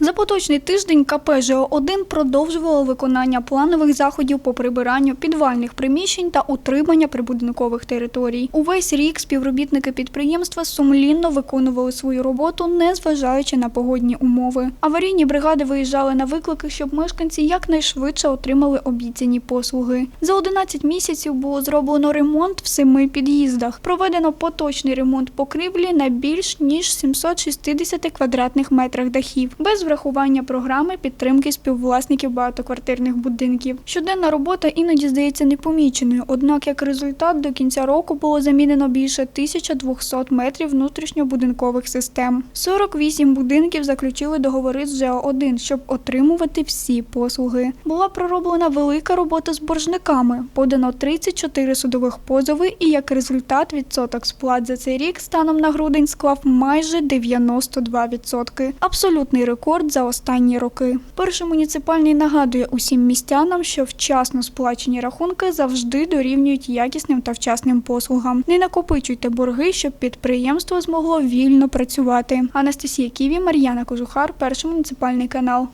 За поточний тиждень КП ЖО-1 продовжувало виконання планових заходів по прибиранню підвальних приміщень та утримання прибудинкових територій. Увесь рік співробітники підприємства сумлінно виконували свою роботу, незважаючи на погодні умови. Аварійні бригади виїжджали на виклики, щоб мешканці якнайшвидше отримали обіцяні послуги. За 11 місяців було зроблено ремонт в семи під'їздах. Проведено поточний ремонт покрівлі на більш ніж 760 квадратних метрах дахів, без врахування програми підтримки співвласників багатоквартирних будинків. Щоденна робота іноді здається непоміченою, однак як результат до кінця року було замінено більше 1200 метрів внутрішньобудинкових систем. 48 будинків заключили договори з ЖЕО-1, щоб отримувати всі послуги. Була пророблена велика робота з боржниками, подано 34 судових позови, і як результат відсоток сплат за цей рік станом на грудень склав майже 92%. Абсолютний рекорд за останні роки. Перший муніципальний нагадує усім містянам, що вчасно сплачені рахунки завжди дорівнюють якісним та вчасним послугам. Не накопичуйте борги, щоб підприємство змогло вільно працювати. Анастасія Ківі, Мар'яна Кожухар, перший муніципальний канал.